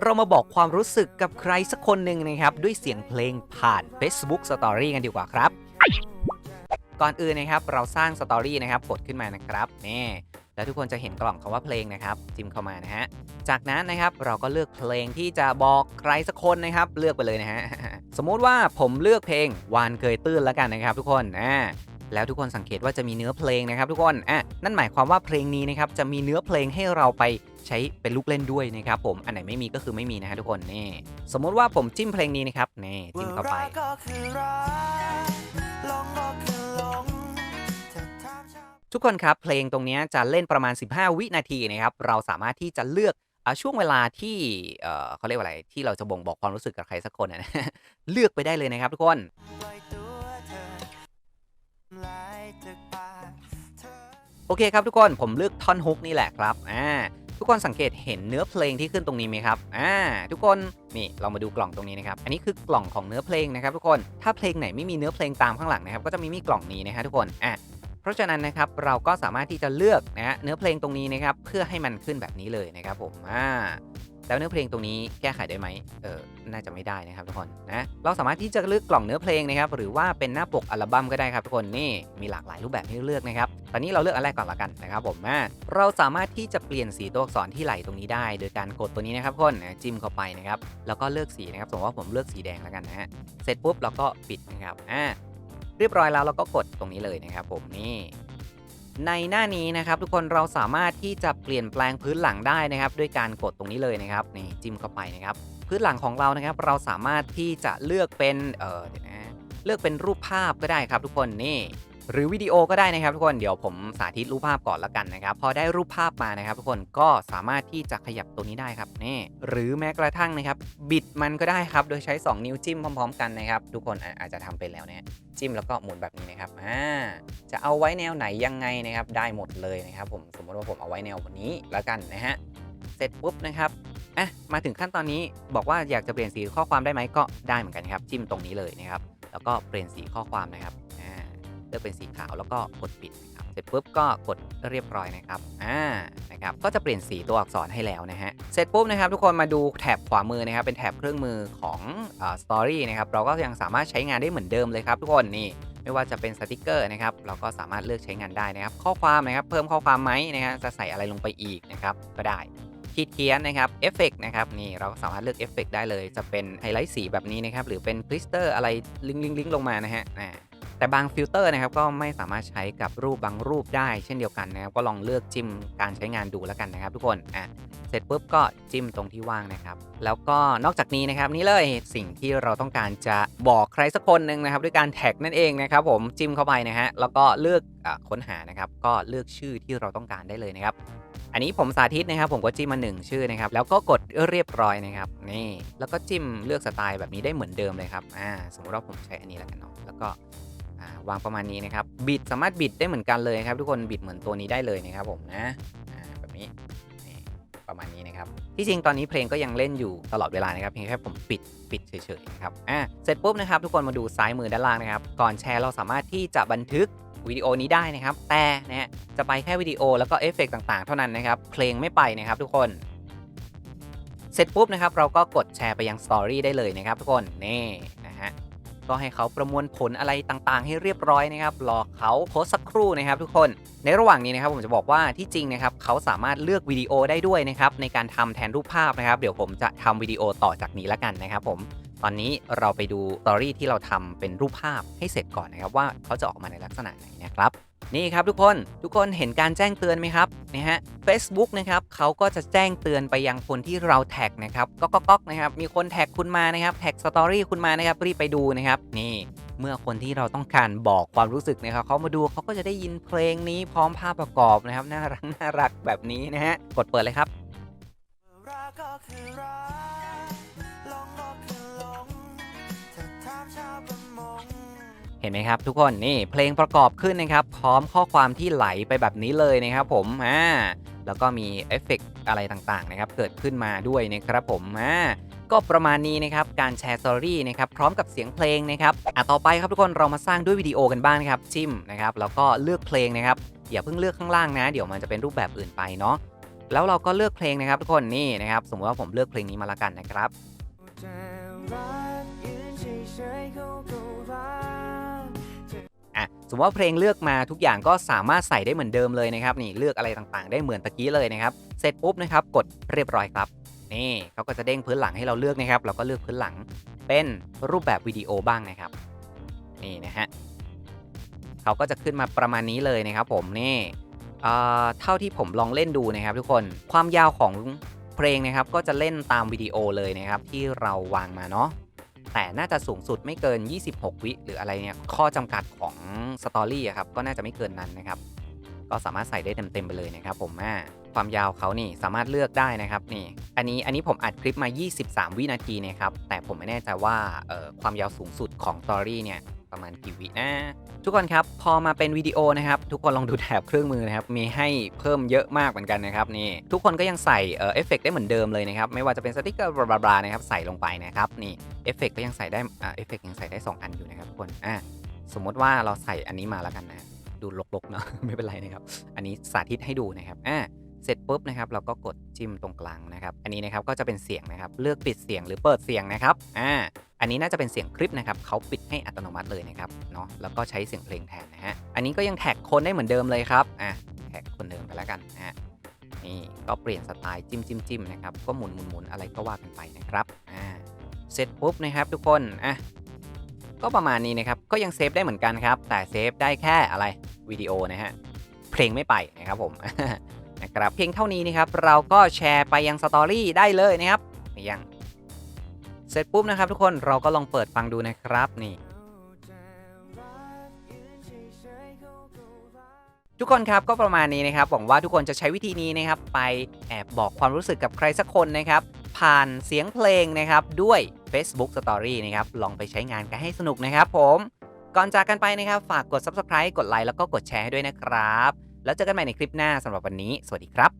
เรามาบอกความรู้สึกกับใครสักคนหนึ่งนะครับ ด้วยเสียงเพลงผ่าน Facebook Story กันดีกว่าครับ ก่อนอื่นนะครับเราสร้างสตอรี่นะครับกดขึ้นมานะครับนี่แล้วทุกคนจะเห็นกล่องคำว่าเพลงนะครับจิ้มเข้ามานะฮะจากนั้นนะครับเราก็เลือกเพลงที่จะบอกใครสักคนนะครับ เลือกไปเลยนะฮะสมมุติว่าผมเลือกเพลงวานเกยตื้นแล้วกันนะครับ ทุกคนอ่า แล้วทุกคนสังเกตว่าจะมีเนื้อเพลงนะครับ ทุกคนอะนั่นหมายความว่าเพลงนี้นะครับจะมีเนื้อเพลงให้เราไปใช้เป็นลูกเล่นด้วยนะครับผมอันไหนไม่มีก็คือไม่มีนะฮะทุกคนนี่สมมุติว่าผมจิ้มเพลงนี้นะครับนี่จิ้มเข้าไปทุกคนครับเพลงตรงนี้จะเล่นประมาณ 15 วินาทีนะครับเราสามารถที่จะเลือกอช่วงเวลาที่เเขาเรียกว่าอะไรที่เราจะบ่งบอกความรู้สึกกับใครสักคนนะเลือกไปได้เลยนะครับทุกคน อเคครับทุกคนผมเลือกท่อนฮุกนี่แหละครับอ่าทุกคนสังเกตเห็นเนื้อเพลงที่ขึ้นตรงนี้ไหมครับอ่าทุกคนนี่เรามาดูกล่องตรงนี้นะครับอันนี้คือกล่องของเนื้อเพลงนะครับทุกคนถ้าเพลงไหนไม่มีเนื้อเพลงตามข้างหลังนะครับก็จะมีมีกล่องนี้นะฮะทุกคนอะเพราะฉะนั้นนะครับเราก็สามารถที่จะเลือกนะฮะเนื้อเพลงตรงนี้นะครับเพื่อให้มันขึ้นแบบนี้เลยนะครับผมอ่า แล้วเนื้อเพลงตรงนี้แก้ไขได้ไหมเออ น่าจะไม่ได้นะครับทุกคนนะ เราสามารถที่จะเลือกกล่องเนื้อเพลงนะครับ หรือว่าเป็นหน้าปกอัลบั้มก็ได้ครับทุกคน นี่มีหลากหลายรูปแบบให้เลือกนะครับ ตอนนี้เราเลือกอันแรกก่อนละกันนะครับผมอ่าเราสามารถที่จะเปลี่ยนสีตัวอักษรที่ไหลตรงนี้ได้ โดยการกดตัวนี้นะครับทุกคนจิ้มเข้าไปนะครับ แล้วก็เลือกสีนะครับ สมมติว่าผมเลือกสีแดงแล้วกันนะฮะ เสร็จปุ๊บเราก็ปิดนะครับ อ่า เรียบร้อยแล้วเราก็กดตรงนี้เลยนะครับ ผมนี่ ในหน้านี้นะครับทุกคนเราสามารถที่จะเปลี่ยนแปลงพื้นหลังได้นะครับ ด้วยการกดตรงนี้เลยนะครับนี่จิ้มเข้าไปนะครับ พื้นหลังของเรานะครับ เราสามารถที่จะเลือกเป็นเออเดี๋ยวนะเลือกเป็นรูปภาพก็ได้ครับทุกคนนี่ หรือวิดีโอก็ได้นะครับทุกคนเดี๋ยวผมสาธิตรูปภาพก่อนละกันนะครับ พอได้รูปภาพมานะครับ ทุกคนก็สามารถที่จะขยับตัวนี้ได้ครับนี่หรือแม้กระทั่งนะครับ บิดมันก็ได้ครับ โดยใช้ 2 นิ้วจิ้มพร้อมๆ กันนะครับ ทุกคนอาจจะทำเป็นแล้วเนี่ยจิ้มแล้วก็หมุนแบบนี้นะครับอ่าจะเอาไว้แนวไหนยังไงนะครับ ได้หมดเลยนะครับ ผมสมมติว่าผมเอาไว้แนววันนี้แล้วกันนะฮะเสร็จปุ๊บนะครับอะมาถึงขั้นตอนนี้บอกว่าอยากจะเปลี่ยนสีข้อความได้ไหมก็ได้เหมือนกันครับ จิ้มตรงนี้เลยนะครับ แล้วก็เปลี่ยนสีข้อความนะครับ ลือกเป็นสีขาวแล้วก็กดปิดนะครับเสร็จปุ๊บก็กดเรียบร้อยนะครับอ่านะครับก็จะเปลี่ยนสีตัวอักษรให้แล้วนะฮะเสร็จปุ๊บนะครับทุกคนมาดูแถบขวามือนะครับเป็นแถบเครื่องมือของสตอรี่นะครับเราก็ยังสามารถใช้งานได้เหมือนเดิมเลยครับทุกคนนี่ไม่ว่าจะเป็นสติกเกอร์นะครับเราก็สามารถเลือกใช้งานได้นะครับ ข้อความนะครับเพิ่มข้อความไหมนะฮะจะใส่อะไรลงไปอีกนะครับก็ได้ขีดเขียนนะครับเอฟเฟกนะครับนี่เราสามารถเลือกเอฟเฟกได้เลย จะเป็นไฮไลท์สีแบบนี้นะครับหรือเป็นคริสเตอร์อะไรลิงลิงลิงลงมานะฮะ แต่บางฟิลเตอร์นะครับก็ไม่สามารถใช้กับรูปบางรูปได้เช่นเดียวกันนะครับ ก็ลองเลือกจิ้มการใช้งานดูแล้วกันนะครับ ทุกคนอะเสร็จปุ๊บก็จิ้มตรงที่ว่างนะครับ แล้วก็นอกจากนี้นะครับนี่เลยสิ่งที่เราต้องการจะบอกใครสักคนหนึ่งนะครับ ด้วยการแท็กนั่นเองนะครับผมจิ้มเข้าไปนะฮะแล้วก็เลือกอค้นหานะครับ ก็เลือกชื่อที่เราต้องการได้เลยนะครับอันนี้ผมสาธิตนะครับ ผมก็จิ้มมาหนึ่งชื่อนะครับ แล้วก็กดเรียบร้อยนะครับนี่แล้วก็จิ้มเลือกสไตล์แบบนี้ได้เหมือนเดิมเลยครับอ่าสมมติว่าผมใช้อันนี้แล้วกันเนาะแล้วก็ วางประมาณนี้นะครับบิดสามารถบิดได้เหมือนกันเลยครับ ทุกคนบิดเหมือนตัวนี้ได้เลยนะครับผมนะแบบนี้ประมาณนี้นะครับที่จริงตอนนี้เพลงก็ยังเล่นอยู่ตลอดเวลานะครับเพียงแค่ผมปิดปิดเฉยๆนะครับอ่าเสร็จปุ๊บนะครับทุกคนมาดูซ้ายมือด้านล่างนะครับก่อนแชร์เราสามารถที่จะบันทึกวิดีโอนี้ได้นะครับ แต่นะฮะจะไปแค่วิดีโอแล้วก็เอฟเฟกต์ต่างๆ เท่านั้นนะครับ เพลงไม่ไปนะครับทุกคน เสร็จปุ๊บนะครับ เราก็กดแชร์ไปยังสตอรี่ได้เลยนะครับทุกคน นี่ ก็ให้เขาประมวลผลอะไรต่างๆ ให้เรียบร้อยนะครับรอเขาโพสสักครู่นะครับ ทุกคนในระหว่างนี้นะครับผมจะบอกว่าที่จริงนะครับเขาสามารถเลือกวิดีโอได้ด้วยนะครับในการทำแทนรูปภาพนะครับ เดี๋ยวผมจะทำวิดีโอต่อจากนี้ละกันนะครับผม ตอนนี้เราไปดูสตอรี่ที่เราทำเป็นรูปภาพให้เสร็จก่อนนะครับว่าเขาจะออกมาในลักษณะไหนนะครับนี่ครับทุกคนทุกคนเห็นการแจ้งเตือนไหมครับนะฮะ Facebook นะครับเขาก็จะแจ้งเตือนไปยังคนที่เราแท็กนะครับก็ก็ก็นะครับมีคนแท็กคุณมานะครับแท็กสตอรี่คุณมานะครับรีบไปดูนะครับนี่เมื่อคนที่เราต้องการบอกความรู้สึกนะครับเขามาดูเขาก็จะได้ยินเพลงนี้พร้อมภาพประกอบนะครับน่ารักน่ารักแบบนี้นะฮะกดเปิดเลยครับ เห็นไหมครับทุกคนนี่เพลงประกอบขึ้นนะครับ พร้อมข้อความที่ไหลไปแบบนี้เลยนะครับผมอ่าแล้วก็มีเอฟเฟกต์อะไรต่างๆนะครับเกิดขึ้นมาด้วยนะครับผมอ่าก็ประมาณนี้นะครับการแชร์สตอรี่นะครับพร้อมกับเสียงเพลงนะครับอะต่อไปครับทุกคนเรามาสร้างด้วยวิดีโอกันบ้างนะครับจิ้มนะครับแล้วก็เลือกเพลงนะครับอย่าเพิ่งเลือกข้างล่างนะ เดี๋ยวมันจะเป็นรูปแบบอื่นไปเนาะแล้วเราก็เลือกเพลงนะครับทุกคนนี่นะครับสมมติว่าผมเลือกเพลงนี้มาละกันนะครับ อะสมมติว่าเพลงเลือกมาทุกอย่างก็สามารถใส่ได้เหมือนเดิมเลยนะครับนี่เลือกอะไรต่างๆ ได้เหมือนตะกี้เลยนะครับเสร็จปุ๊บนะครับกดเรียบร้อยครับนี่เขาก็จะเด้งพื้นหลังให้เราเลือกนะครับ เราก็เลือกพื้นหลังเป็นรูปแบบวิดีโอบ้างนะครับนี่นะฮะเขาก็จะขึ้นมาประมาณนี้เลยนะครับ ผมนี่เอ่อเท่าที่ผมลองเล่นดูนะครับ ทุกคนความยาวของเพลงนะครับก็จะเล่นตามวิดีโอเลยนะครับที่เราวางมาเนาะ แต่น่าจะสูงสุดไม่เกิน 26 วิหรืออะไรเนี่ยข้อจำกัดของสตอรี่ครับก็น่าจะไม่เกินนั้นนะครับ ก็สามารถใส่ได้เต็มๆไปเลยนะครับ ผมอ่าความยาวเขานี่สามารถเลือกได้นะครับนี่ อันนี้อันนี้ผมอัดคลิปมา 23 วินาทีนะครับแต่ผมไม่แน่ใจว่าความยาวสูงสุดของสตอรี่เนี่ย ประมาณกี่วินะทุกคนครับพอมาเป็นวิดีโอนะครับ ทุกคนลองดูแถบเครื่องมือนะครับ มีให้เพิ่มเยอะมากเหมือนกันนะครับนี่ทุกคนก็ยังใส่เออเอฟเฟกได้เหมือนเดิมเลยนะครับ ไม่ว่าจะเป็นสติกเกอร์บลาบลานะครับใส่ลงไปนะครับนี่เอฟเฟกก็ยังใส่ได้อ่าเอฟเฟกยังใส่ได้ 2 อันอยู่นะครับทุกคนอะสมมติว่าเราใส่อันนี้มาแล้วกันนะ ดูลกๆเนาะไม่เป็นไรนะครับ อันนี้สาธิตให้ดูนะครับอะเสร็จปุ๊บนะครับเราก็กดจิ้มตรงกลางนะครับ อันนี้นะครับก็จะเป็นเสียงนะครับ เลือกปิดเสียงหรือเปิดเสียงนะครับอ่า อันนี้น่าจะเป็นเสียงคลิปนะครับเขาปิดให้อัตโนมัติเลยนะครับเนาะแล้วก็ใช้เสียงเพลงแทนนะฮะอันนี้ก็ยังแท็กคนได้เหมือนเดิมเลยครับอะแท็กคนเดิมไปแล้วกันนะฮะนี่ก็เปลี่ยนสไตล์จิ้มจิ้มจิ้มนะครับก็หมุนหมุนหมุนอะไรก็ว่ากันไปนะครับอ่าเสร็จปุ๊บนะครับทุกคนอะก็ประมาณนี้นะครับก็ยังเซฟได้เหมือนกันครับ แต่เซฟได้แค่อะไรวิดีโอนะฮะเพลงไม่ไปนะครับผมนะครับเพียงเท่านี้นะครับเราก็แชร์ไปยังสตอรี่ได้เลยนะครับยัง เสร็จปุ๊บนะครับทุกคนเราก็ลองเปิดฟังดูนะครับนี่ ทุกคนครับก็ประมาณนี้นะครับหวังว่าทุกคนจะใช้วิธีนี้นะครับ ไปแอบบอกความรู้สึกกับใครสักคนนะครับ ผ่านเสียงเพลงนะครับด้วย Facebook Story นะครับลองไปใช้งานกันให้สนุกนะครับผมก่อนจากกันไปนะครับ ฝากกด Subscribe กดไลค์แล้วก็กดแชร์ให้ด้วยนะครับ แล้วเจอกันใหม่ในคลิปหน้าสำหรับวันนี้ สวัสดีครับ